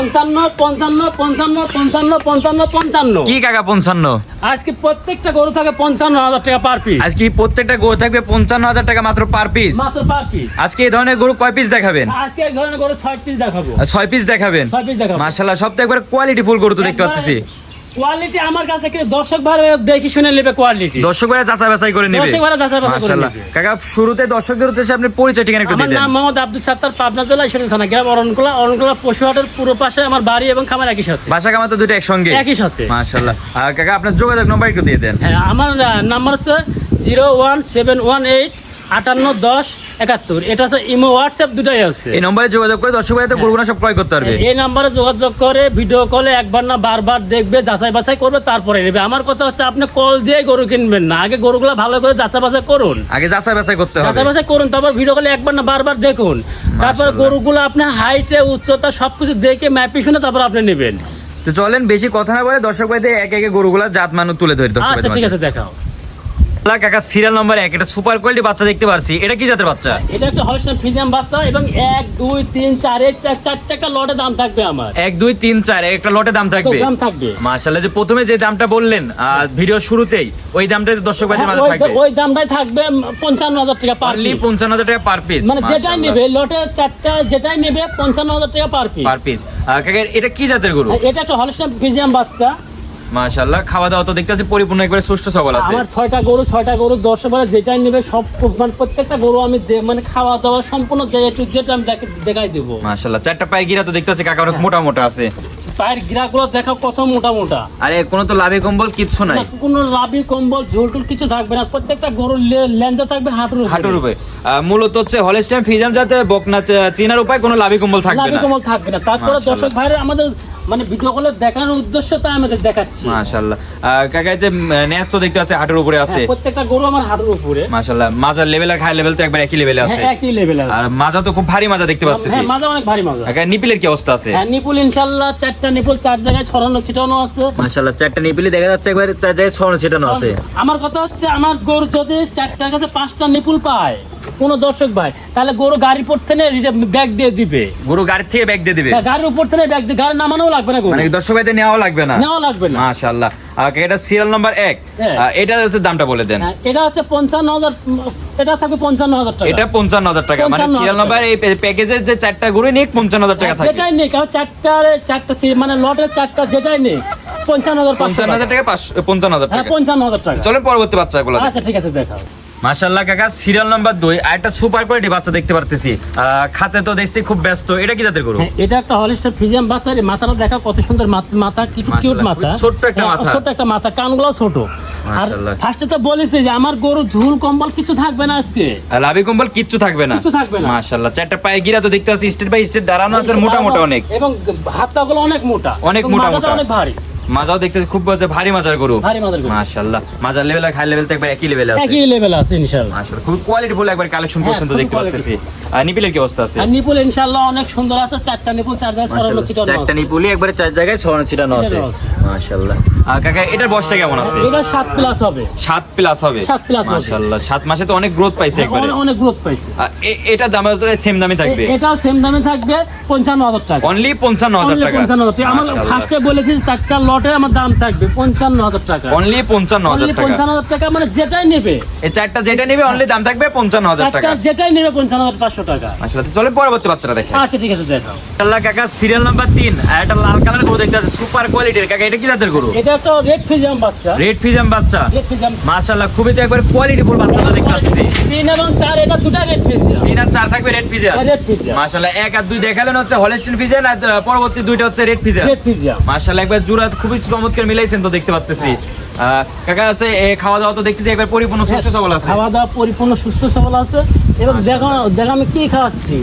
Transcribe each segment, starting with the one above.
পঞ্চান্ন পঞ্চান্ন পঞ্চান্ন পঞ্চান্ন পঞ্চান্ন পঞ্চান্ন। কি কাকা পঞ্চান্ন? আজকে প্রত্যেকটা গরু থাকে পঞ্চান্ন হাজার টাকা পার পিস আজকে প্রত্যেকটা গরু থাকবে পঞ্চান্ন হাজার টাকা মাত্র পার পিস মাত্র পার পিস আজকে এই ধরনের গরু কয় পিস দেখাবেন? আজকে এক ধরনের গরু ছয় পিস দেখাবো। ছয় পিস দেখাবেন? ছয় পিস দেখাবো। মার্শাল্লাহ সব থেকে একবার কোয়ালিটি ফুল গরু তো দেখতে পাচ্ছি কোয়ালিটি আমার কাছে কি দর্শক ভাই দেখি শুনে নেবে কোয়ালিটি দর্শক ভাইরা যাচাই বাছাই করে নেবে। দর্শক ভাইরা যাচাই বাছাই করে নেবে। কাকা শুরুতে দর্শকদের উদ্দেশ্যে আপনি পরিচয় ঠিকানা একটু আমার নাম মোহাম্মদ আব্দুল সাত্তার পাবনা জেলা ঈশ্বরী থানা গ্রাম অরণকুলা। অরণকুলা পশুহাটের পুরো পাশে আমার বাড়ি এবং খামার একই সাথে। বাসা কামা তো দুটো একসঙ্গে? একই সাথে। মার্শাল্লাহ আর কাকা আপনার যোগাযোগ নম্বর একটু দিয়ে দেন। হ্যাঁ আমার নাম্বার হচ্ছে zero one seven one eight আটান্ন দশ একাত্তর। এটা হচ্ছে ইমো হোয়াটসঅ্যাপ দুটাই আছে। এই নম্বরে যোগাযোগ করে দর্শক গরুগুলো সব ক্রয় করতে পারবে। এই নাম্বারে যোগাযোগ করে ভিডিও কলে একবার না বারবার দেখবে যাচাই বাছাই করবে তারপরে নেবে। আমার কথা হচ্ছে আপনি কল দিয়ে গরু কিনবেন না। আগে গরুগুলো ভালো করে যাচাই বাছাই করুন। আগে যাচাই বাছাই করতে যাচাই হবে বাছাই করুন তারপর ভিডিও কলে একবার না বারবার দেখুন। তারপর। গরুগুলো আপনার হাইটে উচ্চতা সবকিছু দেখে ম্যাপি শুনে তারপর আপনি নেবেন। তো চলেন বেশি কথা না বলে দর্শক ভাইদের এক একে গরুগুলা জাত মানুষ তুলে ধরি দর্শক আচ্ছা ঠিক আছে দেখাও। কাকা সিরিয়াল নম্বর এক। এটা সুপার কোয়ালিটি বাচ্চা দেখতে পারছি। এটা কি জাতের বাচ্চা? এটা একটা হলস্টাইন ফ্রিজিয়াম বাচ্চা এবং এক দুই তিন চার চার একটা লটে দাম থাকবে আমার। এক দুই তিন চার একটা লটে দাম থাকবে? দাম থাকবে। মার্শাল্লাহ যে প্রথমে যে দামটা বললেন ভিডিও শুরুতেই ওই দামটাই দর্শক মাঝে হ্যাঁ, ওই থাকবে। ওই দামটাই থাকবে পঞ্চান্ন হাজার টাকা পার পিস পঞ্চান্ন হাজার টাকা পার পিস মানে যেটাই নেবে লটে চারটা যেটাই নেবে পঞ্চান্ন হাজার টাকা পার পিস পার পিস কাকা এটা কি জাতের গরু? এটা একটা হলস্টাইন ফ্রিজিয়াম বাচ্চা। মার্শাল্লাহ খাওয়া দাওয়া তো দেখতে পাচ্ছি পরিপূর্ণ একবারে সুস্থ সবল আছে। আমার ছয়টা গরু ছয়টা গরু দশ বারে যেটাই নেবে সব মানে প্রত্যেকটা গরু আমি মানে খাওয়া দাওয়া সম্পূর্ণ যেটা আমি দেখাই দেবো। মার্শাল্লাহ চারটা গিরা তো দেখতে পাচ্ছি কাকা অনেক মোটা মোটা আছে। পায়ের গিরাগুলো দেখাও কত মোটা মোটা। আরে কোনো তো লাভে কম্বল কিচ্ছু নাই। কোনো লাভি কম্বল ঝোলটুল কিছু থাকবে না। প্রত্যেকটা গরুর লে- লেন্সে থাকবে হাঁটুর হাঁটুর উপরে। মূলত হচ্ছে হলেস্টাইন ফিজাম যাতে বকনা চিনার উপায় কোনো লাভি কম্বল থাকবে লাভি না। কম্বল থাকবে না। তারপরে মাশাআল্লাহ। দর্শক ভাইরা আমাদের মানে ভিডিও কলে দেখানোর উদ্দেশ্য আমাদের দেখাচ্ছি। মাশাল্লাহ আহ, কাকা যে তো দেখতে আছে হাঁটুর উপরে আছে। হ্যাঁ, প্রত্যেকটা গরু আমার হাঁটুর উপরে। মাশাল্লাহ মাজার লেভেল আর খাই লেভেল তো একবার একই লেভেলে আছে হ্যাঁ একই লেভেল আছে। আর মাজা তো খুব ভারী মাজা দেখতে পাচ্ছি হ্যাঁ মাজা অনেক ভারী মাজা। কাকা নিপিলের কি অবস্থা আছে? হ্যাঁ নিপুল ইনশাল্লাহ চারটা নিপুল চার জায়গায় ছড়ানো ছিটানো আছে। মাশাল্লাহ চারটা নিপিলে দেখা যাচ্ছে একবার চার জায়গায় ছড়ানো ছিটানো আছে। আমার কথা হচ্ছে আমার গরু যদি চারটার কাছে পাঁচটা নিপুল পায় কোন দর্শক ভাই তাহলে গরু গাড়ি পড়তে নেই ব্যাগ দিয়ে দিবে। গরু গাড়ির থেকে ব্যাগ দিয়ে দিবে? হ্যাঁ, গাড়ির উপর থেকে ব্যাগ দিয়ে গাড়ি নামানোও লাগবে না গরু। মানে দর্শক ভাইদের নেওয়া লাগবে না? নেওয়া লাগবে না। মাশাল্লাহ আহ, এটা সিরিয়াল নাম্বার এক। হ্যাঁ। এটা হচ্ছে দামটা বলে দেন। হ্যাঁ, এটা হচ্ছে পঞ্চান্ন হাজার এটা থাকবে পঞ্চান্ন হাজার টাকা। এটা পঞ্চান্ন হাজার টাকা। মানে সিরিয়াল নাম্বার এই প্যাকেজের যে চারটা গরু নিয়ে পঞ্চান্ন হাজার টাকা থাকে যেটাই নেই কারণ চারটা চারটা সি- মানে লটের চারটা যেটাই নেই পঞ্চান্ন হাজার পঞ্চান্ন হাজার টাকা। পঞ্চান্ন হাজার টাকা। পঞ্চান্ন হাজার টাকা। চলেন পরবর্তী বাচ্চাগুলো আচ্ছা ঠিক আছে দেখাও। মাশাল্লাহ কাকা সিরিয়াল নাম্বার দুই। আর একটা সুপার কোয়ালিটি বাচ্চা দেখতে পারতেছি। খাতে তো দেখছি খুব ব্যস্ত। এটা কি জাতের গরু? হ্যাঁ, এটা একটা হলিস্টার ফিজিয়াম বাচ্চা। মাথাটা দেখা কত সুন্দর মাথা- কিউট কিউট মাথা। ছোট্ট একটা হ্যাঁ, মাথা। ছোট্ট একটা মাথা কানগুলো ছোট। আর ফার্স্টে তো বলেছে যে আমার গরু ঝুল কম্বল কিছু থাকবে না আজকে। লাভি কম্বল কিচ্ছু থাকবে না। কিচ্ছু থাকবে না। মাশাল্লাহ চারটা পায়ে গিরা তো দেখতে পাচ্ছি স্টেট বাই স্টেট দাঁড়ানো আছে মোটা মোটা অনেক। এবং হাতটাগুলো অনেক মোটা। অনেক মোটা মোটা। অনেক ভারী। মাজাও দেখতেছি খুব বাজে ভারী মাজার গরু। ভারী মাজার গরু। মাশাআল্লাহ। মাজার লেভেল আর খাই লেভেল তো একবার একই লেভেল আছে। একই লেভেল আছে ইনশাআল্লাহ। মাশাআল্লাহ খুব কোয়ালিটি বলে একবার কালেকশন হ্যাঁ, করছেন তো খুব দেখতে পাচ্ছি আর নিপিলের কি অবস্থা আছে? নিপুল ইনশাল্লাহ অনেক সুন্দর আছে চারটা নিপুল চার জায়গায় ছড়ানো ছিটানো চারটা আছে। নিপুলি একবারে চার জায়গায় ছড়ানো ছিটানো আছে। মাশাআল্লাহ। আর কাকা এটার বয়সটা কেমন আছে? এটা সাত প্লাস হবে। সাত প্লাস হবে? সাত plus হবে। মাশাআল্লাহ সাত মাসে তো অনেক গ্রোথ পাইছে একবারে। অনেক- গ্রোথ পাইছে। আর এ- এটার দাম সেম দামে থাকবে? এটাও সেম দামে থাকবে পঞ্চান্ন হাজার টাকা। অনলি পঞ্চান্ন হাজার Only টাকা। পঞ্চান্ন হাজার টাকা। আমার ফার্স্টে বলেছি চারটা লটে আমার দাম থাকবে পঞ্চান্ন হাজার টাকা। অনলি পঞ্চান্ন হাজার Only টাকা। পঞ্চান্ন হাজার টাকা মানে যেটাই নেবে। এই চারটা যেটা নেবে অনলি দাম থাকবে পঞ্চান্ন হাজার চারটা টাকা। যেটাই নেবে পঞ্চান্ন হাজার পাঁচশো টাকা। মাশাআল্লাহ চলে পরবর্তী বাচ্চাটা দেখে। আচ্ছা ঠিক আছে দেখাও। আল্লাহ কাকা সিরিয়াল নাম্বার তিন। আর একটা লাল কালার গরু দেখতে আছে সুপার কোয়ালিটির কাকা এটা কি জাতের গরু? এটা একটা রেড ফিজিয়াম বাচ্চা। রেড ফিজাম বাচ্চা। মাশাআল্লাহ খুবই তো একবার কোয়ালিটি ফুল বাচ্চাটা দেখতে পাচ্ছি তিন এবং চার এটা দুটা রেড ফিজিয়াম তিন আর চার থাকবে রেড ফিজার রেড ফিজিয়াম মাশাআল্লাহ এক আর দুই দেখালেন হচ্ছে হলেস্টিন ফিজার আর পরবর্তী দুইটা হচ্ছে রেড ফিজার রেড মাশাআল্লাহ একবার জুরা খুবই চমৎকার মিলাইছেন তো দেখতে পাচ্ছি আহ, কাকা আছে খাওয়া দাওয়া তো দেখতেছি একবার পরিপূর্ণ সুস্থ সবল আছে। খাওয়া দাওয়া পরিপূর্ণ সুস্থ সবল আছে। এবং দেখো দেখো আমি কি খাওয়াচ্ছি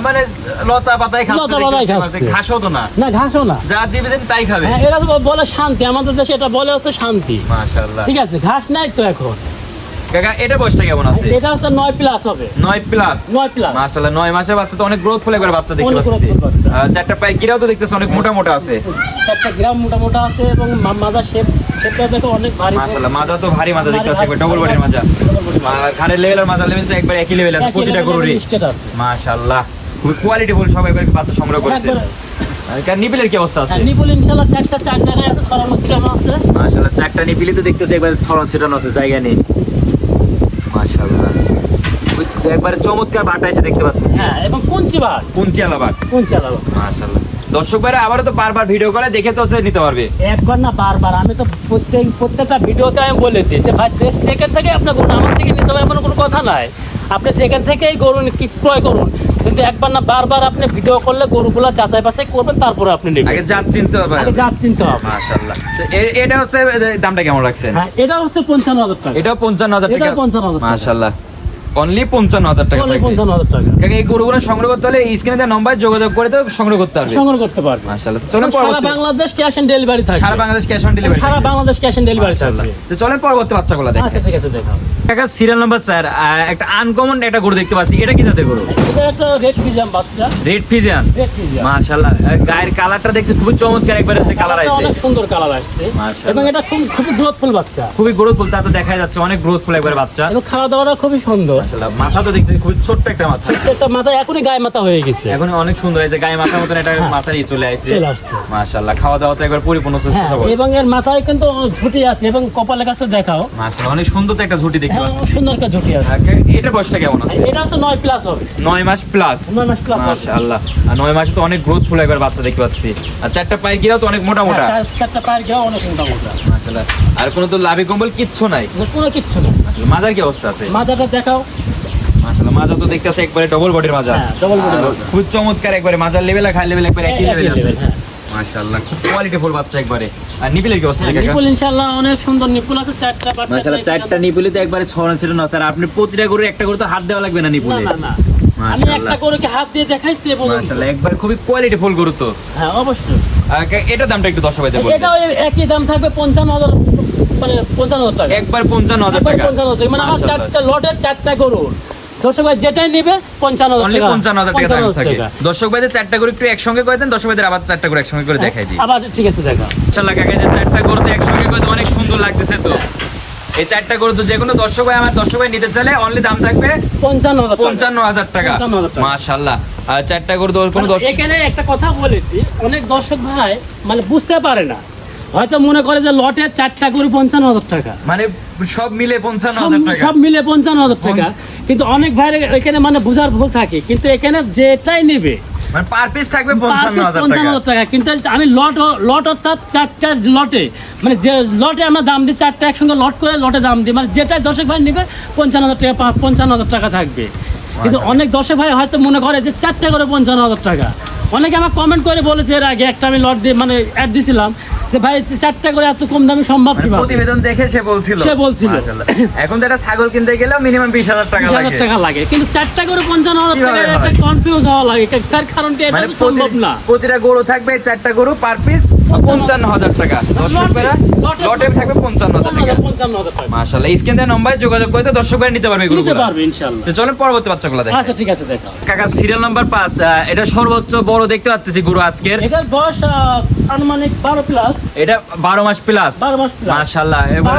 মানে লতা পাতাই খাচ্ছে লতা পাতাই খাচ্ছে। ঘাসও তো না। না ঘাসও না। যা দিবে দেন তাই খাবে। হ্যাঁ এরা তো বলে শান্তি আমাদের দেশে এটা বলে হচ্ছে শান্তি। মাশাআল্লাহ। ঠিক আছে ঘাস নাই তো এখন। কাকা এটা বয়সটা কেমন আছে? এটা হচ্ছে নয় প্লাস হবে। নয় প্লাস নয় প্লাস মাশাআল্লাহ বাচ্চা তো অনেক গ্রোথ ফুল একবার বাচ্চা দেখতে পাচ্ছি। চারটা পায়ে গিরাও তো দেখতেছি অনেক মোটা মোটা আছে। চারটা গ্রাম মোটা মোটা আছে এবং মা- মাজার শেপ শেপটা দেখো অনেক ভারী মাশাআল্লাহ মাজা তো ভারী মাজা দেখতে পাচ্ছি ডবল বডির মাজা। আর ঘাড়ের লেভেল আর মাজার লেভেল তো একবার একই লেভেল আছে প্রতিটা গরুরই এর state আছে। মাশাআল্লাহ খুবই কোয়ালিটি ফুল সব একবার বাচ্চা সংগ্রহ করেছে। নিপিলের কি অবস্থা আছে? হ্যাঁ, নিপুল চারটা চার জায়গায় আছে সরানো ছিটানো আছে মাশাআল্লাহ চারটা তো দেখতেছি একবার ছড়ানো ছিটানো আছে জায়গা নেই। মাশাআল্লাহ একবারে চমৎকার বাটা আছে দেখতে পাচ্ছি। হ্যাঁ এবং কুঞ্চি বাঘ। কুঞ্চি আলাবাট কুঞ্চি আলাদা মাশাআল্লাহ। দর্শক ভাইরা আবারও তো বারবার ভিডিও করে দেখে তো নিতে পারবে। একবার না বারবার আমি তো প্রত্যেক প্রত্যেকটা ভিডিওতে আমি বলে দিই যে ভাই যেখান থেকে আপনার গরু আমার থেকে নিতে হবে এমন কোনো কথা নাই। আপনি যেখান থেকেই গরু ক্রয় করুন কিন্তু একবার না বারবার আপনি ভিডিও করলে গরুগুলা যাচাই বাছাই করবেন তারপরে আপনি নেবেন। আগে জাত চিনতে হবে আগে জাত চিনতে হবে। মাশাআল্লাহ। তো এটা হচ্ছে দামটা কেমন রাখছেন? হ্যাঁ এটা হচ্ছে পঞ্চান্ন হাজার টাকা। এটাও পঞ্চান্ন হাজার টাকা? এটাও 55,000 টাকা। মাশাআল্লাহ। অনলি পঞ্চান্ন হাজার টাকা পঞ্চান্ন হাজার টাকা। কারণ এই গরুগুলো সংগ্রহ করতে হলে স্ক্রিনে দেওয়া নম্বর যোগাযোগ করে তো সংগ্রহ করতে পারবে। সংগ্রহ করতে পারবে। মাশাআল্লাহ। চলেন সারা বাংলাদেশ ক্যাশ অন ডেলিভারি থাকবে। সারা বাংলাদেশ ক্যাশ অন ডেলিভারি সারা বাংলাদেশ ক্যাশ অন ডেলিভারি থাকবে। তো চলেন পরবর্তী বাচ্চাগুলো দেখেন আচ্ছা ঠিক আছে দেখাও কাকা সিরিয়াল নাম্বার স্যার একটা আনকমন একটা গরু দেখতে পাচ্ছি। এটা কি জাতের গরু? এটা একটা রেড ফিজাম বাচ্চা। রেড ফিজিয়ান মাশাআল্লাহ। গায়ের কালারটা দেখতে খুবই চমৎকার একবার হচ্ছে কালার আছে অনেক সুন্দর কালার আসছে। এবং এটা খুব খুবই গ্রোথফুল বাচ্চা। খুবই গ্রোথফুল তা তো দেখা যাচ্ছে অনেক গ্রোথফুল একবার বাচ্চা। এবং খাওয়া দাওয়াটা খুবই সুন্দর। মাশাআল্লাহ। মাথা তো দেখতে খুবই ছোট্ট একটা মাথা। একটা মাথা এখনই গায়ে মাথা হয়ে গেছে। এখন অনেক সুন্দর হয়েছে গায়ে মাথার মতন এটা হ্যাঁ। মাথারই চলে আসছে। মাশাআল্লাহ খাওয়া দাওয়া তো একবার পরিপূর্ণ সুস্থ হ্যাঁ এবং এর মাথায় কিন্তু ঝুটি আছে এবং কপালের কাছে দেখাও। মাশাআল্লাহ অনেক সুন্দর তো একটা ঝুটি দেখতে হ্যাঁ পাচ্ছি। সুন্দর একটা ঝুটি আছে। আর বয়সটা কেমন আছে? এটা হচ্ছে নয় প্লাস হবে। মাস প্লাস নয় মাস প্লাস মাশাআল্লাহ। আর নয় মাসে তো অনেক গ্রোথফুল একবার বাচ্চা দেখতে পাচ্ছি। আর চারটা পায়ের গিরাও তো অনেক মোটা মোটা চারটা পায়ের গেও অনেক মোটা মোটা মাশাআল্লাহ। আর কোনো তো লাভি কম্বল কিচ্ছু নাই? কোনো কিচ্ছু নেই। মাজার কি অবস্থা আছে? মাথাটা দেখাও। মাশাআল্লাহ মাজা তো দেখতেছে একবারে ডবল বডির মাজা হ্যাঁ, double body র আর মাজা। খুব চমৎকার একবারে মাজার লেভেল আর খাই লেভেল একবারে একই লেভেল আছে। হ্যাঁ। কোয়ালিটি ফুল বাচ্চা একবারে। আর নিপিলের কি অবস্থা দেখে ইনশাআল্লাহ অনেক সুন্দর। নিপুল আছে চারটা বাচ্চা মাশাআল্লাহ চারটা নিপুলিতে একবারে ছড়ানো ছিল না স্যার। আপনি প্রতিটা গরু একটা করে তো হাত দেওয়া লাগবে না নিপুলে? না না আমি একটা গরুকে হাত দিয়ে দেখাইছি এ মাশাআল্লাহ একবার খুবই কোয়ালিটি ফুল গরু তো। হ্যাঁ অবশ্যই। দামটা একটু দর্শক ভাইদের একই দাম থাকবে পঞ্চান্ন হাজার মানে পঞ্চান্ন হাজার টাকা। একবার পঞ্চান্ন হাজার একবার টাকা। পঞ্চান্ন হাজার টাকা। মানে আমার চারটা লটের চারটা গরু দর্শক ভাই যেটাই নেবে পঞ্চান্ন হাজার টাকা। পঞ্চান্ন হাজার টাকা থাকে। দর্শক ভাইদের চারটা করে একটু একসঙ্গে করে দেন দর্শক ভাইদের আবার চারটা করে একসঙ্গে করে দেখাই দিই। আবার ঠিক আছে দেখা। ইনশাল্লাহ কাকা যে চারটা গরু তো একসঙ্গে করে অনেক সুন্দর লাগতেছে তো। এই চারটা গরু তো যে কোনো দর্শক ভাই আমার দর্শক ভাই নিতে চাইলে অনলি দাম থাকবে পঞ্চান্ন পঞ্চান্ন হাজার টাকা। 55,000 টাকা। মাশাল্লাহ আর চারটা গরু কোনো দর্শক এখানে একটা কথা বলেছি অনেক দর্শক ভাই মানে বুঝতে পারে না। হয়তো মনে করে যে লটে চারটা গরু পঞ্চান্ন হাজার টাকা। মানে সব মিলে পঞ্চান্ন হাজার টাকা। সব মিলে পঞ্চান্ন হাজার টাকা। কিন্তু অনেক ভাই এখানে মানে বোঝার ভুল থাকে। কিন্তু এখানে যেটাই নেবে মানে পার পিস থাকবে পঞ্চান্ন হাজার টাকা। কিন্তু আমি লট লট অর্থাৎ চারটা লটে মানে যে লটে আমরা দাম দিই চারটা একসঙ্গে লট করে লটে দাম দিই মানে যেটাই দর্শক ভাই নেবে পঞ্চান্ন হাজার টাকা পঞ্চান্ন হাজার টাকা থাকবে। কিন্তু অনেক দর্শক ভাই হয়তো মনে করে যে চারটা করে পঞ্চান্ন হাজার টাকা। অনেকে আমার কমেন্ট করে বলেছে এর আগে একটা আমি লট দিয়ে মানে অ্যাড দিছিলাম যে ভাই চারটা করে এত কম দামে সম্ভব মানে কীভাবে? প্রতিবেদন দেখে সে বলছিল। সে বলছিল। এখন তো একটা ছাগল কিনতে গেলেও মিনিমাম বিশ হাজার টাকা লাগে। টাকা লাগে। কিন্তু চারটা করে পঞ্চান্ন হাজার টাকা একটা কনফিউজ হওয়া লাগে। তার কারণ কি এটা মানে সম্ভব না। প্রতিটা গরু থাকবে চারটা গরু পার পিস পঞ্চান্ন হাজার টাকা। লটে- থাকবে পঞ্চান্ন হাজার টাকা। হাজার মাশাআল্লাহ স্ক্রিন দেওয়া নম্বরে যোগাযোগ নিতে পারবে নিতে পারবে তো চলেন পরবর্তী বাচ্চাগুলো আচ্ছা ঠিক আছে দেখো। কাকা সিরিয়াল নাম্বার এটা সর্বোচ্চ বড় দেখতে পাচ্ছি গরু আজকের। এটার বয়স আনুমানিক বারো প্লাস এটা বারো মাস প্লাস বারো মাস প্লাস মাশাআল্লাহ এবং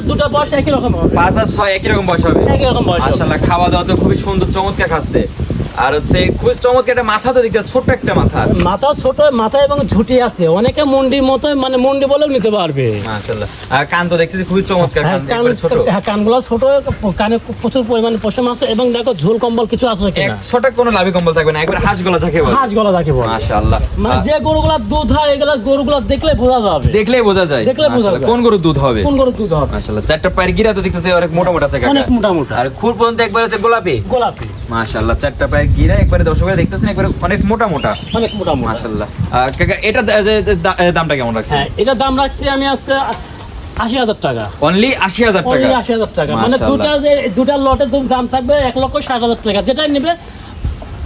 দুটো বয়স একই রকম হবে। পাঁচ আর ছয় একই রকম বয়স হবে। একই রকম বয়স। মাশাআল্লাহ খাওয়া দাওয়া তো খুবই সুন্দর চমৎকার খাচ্ছে। আর হচ্ছে খুবই চমৎকার একটা মাথা তো দেখতে ছোট্ট একটা মাথা। মাথা ছোট মাথা এবং ঝুটি আছে। অনেকে মুন্ডির মতো মানে মুন্ডি বলেও নিতে পারবে। মাশাআল্লাহ। আর কান তো দেখতেছি খুবই চমৎকার হ্যাঁ, কান ছোট। হ্যাঁ, কানগুলো ছোট কানে প্রচুর পরিমাণে পশম আছে এবং দেখো ঝোল কম্বল কিছু আছে কিনা। ছোট কোনো লাভি কম্বল থাকবে না একবার হাঁস গলা থাকে বলে। হাঁস গলা থাকে বলে। মাশাআল্লাহ। মানে যে গরুগুলা দুধ হয় এগুলা গরুগুলা দেখলে বোঝা যাবে। দেখলেই বোঝা যায়। দেখলে বোঝা যায়। কোন গরুর দুধ হবে? কোন গরুর দুধ হবে? মাশাআল্লাহ। চারটা পায়ের গিরা তো দেখতেছি অনেক মোটা মোটা আছে অনেক মোটা মোটা। আর খুর পর্যন্ত একবার আছে গোলাপি। গোলাপি। মাশাআল্লাহ চারটা পায়ের গিরা একবারে দর্শকরা দেখতেছেন একবারে অনেক মোটা মোটা। অনেক মোটা মোটা। মাশাআল্লাহ। কাকা এটা দা- যে- যে দা- এ, দামটা কেমন রাখছেন? দাম রাখছি আমি আছে আশি হাজার টাকা। অনলি আশি হাজার টাকা? অনলি আশি হাজার টাকা। মানে দুটা যে দুটা লটের দাম থাকবে এক লক্ষ ষাট হাজার টাকা। যেটাই নেবে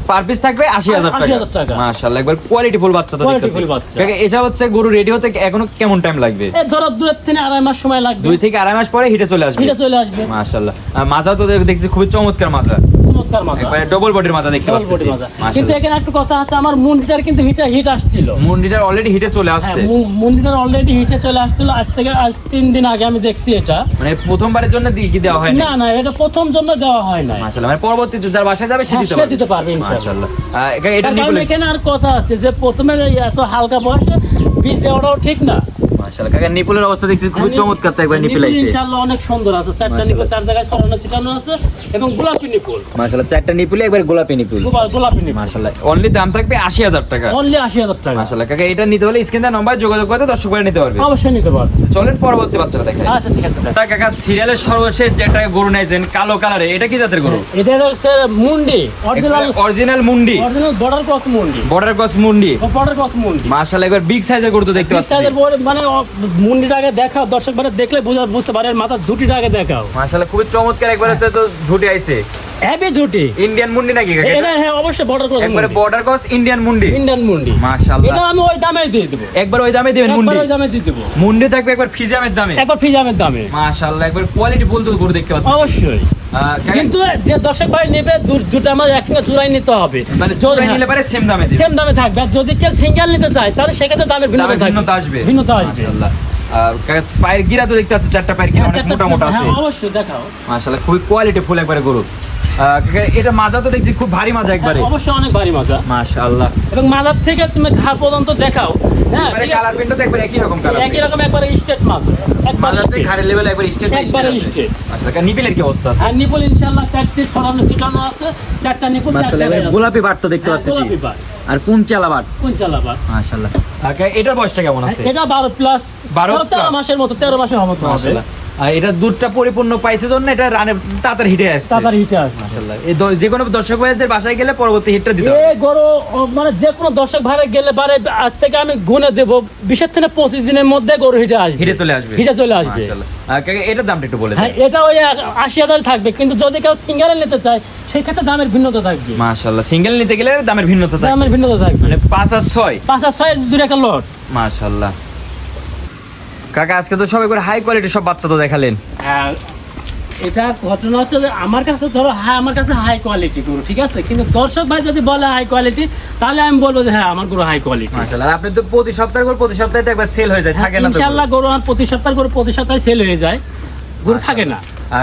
পার পিস থাকবে আশি হাজার টাকা। টাকা। মাশাআল্লাহ একবার কোয়ালিটি ফুল বাচ্চা তো। কাকা হচ্ছে গরু রেডি হতে এখনও কেমন টাইম লাগবে? ধরো দুয়ের থেকে আড়াই মাস সময় লাগবে। দুই থেকে আড়াই মাস পরে হিটে চলে আসবে। হিটে চলে আসবে। মাশাআল্লাহ। মাজা তো দেখছি খুবই চমৎকার মাজা। চমৎকার মাথা। একবারে ডবল বডির মাথা দেখতে ডবল বডি মাথা। কিন্তু এখানে একটু কথা আছে আমার মুন্ডিটার কিন্তু হিটে হিট আসছিল। মুন্ডিটার অলরেডি হিটে চলে হ্যাঁ আসছে। মুন্ডিটার অলরেডি হিটে চলে আসছিল। আজ থেকে আজ তিন দিন আগে আমি দেখছি এটা। মানে প্রথমবারের জন্য দিয়ে কি দেওয়া হয় না না এটা প্রথম জন্য দেওয়া হয় না মাশাআল্লাহ মানে পরবর্তী যার বাসায় যাবে হ্যাঁ, দিতে পারবে। ইনশাআল্লাহ। এটা এখানে আর কথা আছে যে প্রথমে এত হালকা বয়সে বীজ দেওয়াটাও ঠিক না। মাশাআল্লাহ। কাকা নিপুলের অবস্থা দেখতে খুব চমৎকার তো একবার নিপুল আইছে। ইনশাআল্লাহ অনেক সুন্দর আছে। চারটা। নিপুল চার জায়গায় ছড়ানো ছিটানো আছে এবং গোলাপি নিপুল। মাশাআল্লাহ চারটা নিপুলে একবার গোলাপি নিপুল। গোলাপি নিপুল। মাশাআল্লাহ অনলি দাম থাকবে আশি হাজার টাকা। অনলি আশি হাজার টাকা। মাশাআল্লাহ কাকা এটা নিতে হলে স্ক্রিন নাম্বার যোগাযোগ করতে দর্শক করে নিতে পারবে। অবশ্যই নিতে পারবে। চলেন পরবর্তী বাচ্চাটা দেখাই। আচ্ছা ঠিক আছে। কাকা সিরিয়ালের সর্বশেষ যেটা গরু নাইছেন কালো কালারে এটা কি জাতের গরু? এটা হচ্ছে মুন্ডি অরিজিনাল অরিজিনাল মুন্ডি। অরিজিনাল বর্ডার ক্রস মুন্ডি। বর্ডার ক্রস মুন্ডি। বর্ডার ক্রস মুন্ডি। মাশাআল্লাহ একবার বিগ সাইজের গরু তো দেখতে পাচ্ছি বড়- মানে মুন্ডিটা আগে দেখাও, দর্শক মানে দেখলে বুঝা- বুঝতে পারে, মাথার ঝুটিটা আগে দেখাও। মাসাল্লাহ খুবই চমৎকার একবার হচ্ছে তো ঝুটি আইছে। হ্যাভি ঝুটি ইন্ডিয়ান মুন্ডি নাকি এটা? হ্যাঁ অবশ্যই বর্ডার ক্রস একবারে বর্ডার ক্রস ইন্ডিয়ান মুন্ডি। ইন্ডিয়ান মুন্ডি। মাশাআল্লাহ। এটা আমি ওই দামে দিয়ে দেবো। একবার ওই দামে দিবেন একবার মুন্ডি। ওই দামে দিয়ে দেবো। মুন্ডি থাকবে একবার ফিজামের দামে। একবার ফিজামের দামে। মাশাআল্লাহ একবার কোয়ালিটি বলতে গরু দেখতে অবশ্যই। কিন্তু যে দর্শক ভাই নেবে দুটো একসঙ্গে জোড়াই নিতে হবে। মানে জোড়ায় নিলে পারে সেম দামে দিবে। সেম দামে থাকবে। আর যদি কেউ সিঙ্গেল নিতে চায় তাহলে সেক্ষেত্রে দামের ভিন্নতা আসবে। ভিন্নতা আসবে। কাকা, পায়ের গিরা তো দেখতে পাচ্ছি চারটা পায়ের গিরা অনেক মোটা মোটা আছে। হ্যাঁ, অবশ্যই দেখাও। মাশাআল্লাহ খুবই কোয়ালিটি ফুল একবারে গরু এটা মাজা তো দেখছি খুব ভারী মাজা একবারে। হ্যাঁ, অবশ্যই অনেক ভারী মজা। মাশাআল্লাহ। এবং মাথার থেকে তুমি ঘাড় পর্যন্ত দেখাও। হ্যাঁ একবারে ঠিক আছে? কালার প্রিন্টও তো একই রকম কালার একই রকম একবারে স্টেট মাছ একবার মাজার ঘাড়ের লেভেল একবার স্টেট একবারে স্টেট আছে straight। মাশাআল্লাহ কি অবস্থা আছে? আর নিপুল ইনশাআল্লাহ চারটি ছড়ানো ছিটানো আছে। চারটা নিপুল চারটা গোলাপি বাট তো দেখতে পাচ্ছি। গোলাপি আর কোন চালাবার মাশাআল্লাহ। এটার বয়সটা কেমন আছে? এটা বারো প্লাস 12 তেরো মাসের মতো তেরো মাসের মতো মাশাআল্লাহ। এটা দুধটা পরিপূর্ণ পাইছে জন্য এটা রানে তাড়াতাড়ি হিটে আসছে। তাড়াতাড়ি হিটে আসবে মাশাআল্লাহ। এই যে কোনো দর্শক ভাইদের বাসায় গেলে পরবর্তী হিটটা দিতে এ হবে গরু মানে যে কোনো দর্শক ভাড়া গেলে পারে আজ থেকে আমি গুনে দেব। বিশের থেকে পঁচিশ দিনের মধ্যে গরু হিটে আসবে। হিটে চলে আসবে। হিটে চলে আসবে। মাশাআল্লাহ। এটার দামটা একটু বলে হ্যাঁ এটা ওই আশি হাজার থাকবে। কিন্তু যদি কেউ সিঙ্গেল নিতে চায় সেই ক্ষেত্রে দামের ভিন্নতা থাকবে। মাশাআল্লাহ। সিঙ্গেল নিতে গেলে দামের ভিন্নতা থাকে দামের ভিন্নতা থাকবে। মানে পাঁচ আর ছয়। পাঁচ আর ছয় দূরে একটা লট মাশাআল্লাহ। কাকা আজকে তো সবাই করে হাই কোয়ালিটি সব বাচ্চা তো দেখালেন। আর এটা ঘটনা হচ্ছে যে আমার কাছে ধরো হ্যাঁ আমার কাছে হাই কোয়ালিটি গরু ঠিক আছে? কিন্তু দর্শক ভাই যদি বলে হাই কোয়ালিটি তাহলে আমি বলব যে হ্যাঁ আমার গুরু হাই কোয়ালিটি মাশাআল্লাহ আপনি তো প্রতি সপ্তাহে করে প্রতি সপ্তাহে তো একবার সেল হয়ে যায় থাকে না ইনশাআল্লাহ হ্যাঁ, গরু আমার প্রতি সপ্তাহ করে প্রতি সপ্তাহে সেল হয়ে যায়। গরু থাকে না।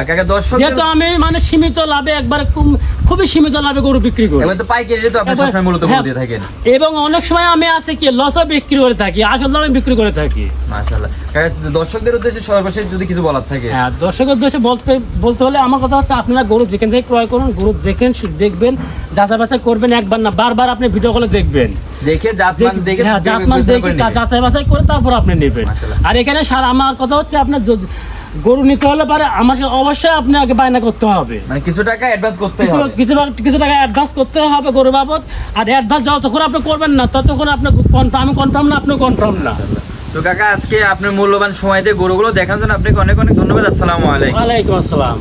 কাকা দর্শক যেহেতু আমি মানে সীমিত লাভে একবার খুবই সীমিত লাভে গরু বিক্রি করি। তো পাইকারি তো আপনি সবসময় মূলত হ্যাঁ, গরু দিয়ে থাকেন। এবং অনেক সময় আমি আছে কি লসও বিক্রি করে থাকি আসল দামে বিক্রি করে থাকি। মাশাআল্লাহ। কাকা দর্শকদের উদ্দেশ্যে সর্বশেষ যদি কিছু বলার থাকে। হ্যাঁ দর্শকের উদ্দেশ্যে বলতে বলতে হলে আমার কথা হচ্ছে আপনারা গরু যেখান থেকে ক্রয় করুন গরু দেখেন দেখবেন যাচাই বাছাই করবেন একবার না বারবার আপনি ভিডিও কলে দেখবেন। দেখে জাতমান দেখে হ্যাঁ, জাতমান দেখে যাচাই বাছাই করে তারপর আপনি নেবেন। আর এখানে সার আমার কথা হচ্ছে আপনার গরু নিতে হলে পারে আমাকে অবশ্যই আপনি আগে বায়না করতে হবে। মানে কিছু টাকা অ্যাডভান্স করতে হবে। কিছু কিছু টাকা অ্যাডভান্স করতে হবে গরু বাবদ আর অ্যাডভান্স যতক্ষণ আপনি করবেন না ততক্ষণ আপনি কনফার্ম আমি কনফার্ম না আপনি কনফার্ম না। তো কাকা আজকে আপনি মূল্যবান সময় দিয়ে গরুগুলো দেখার জন্য আপনাকে অনেক অনেক ধন্যবাদ। আসসালামু আলাইকুম। ওয়ালাইকুম আসসালাম।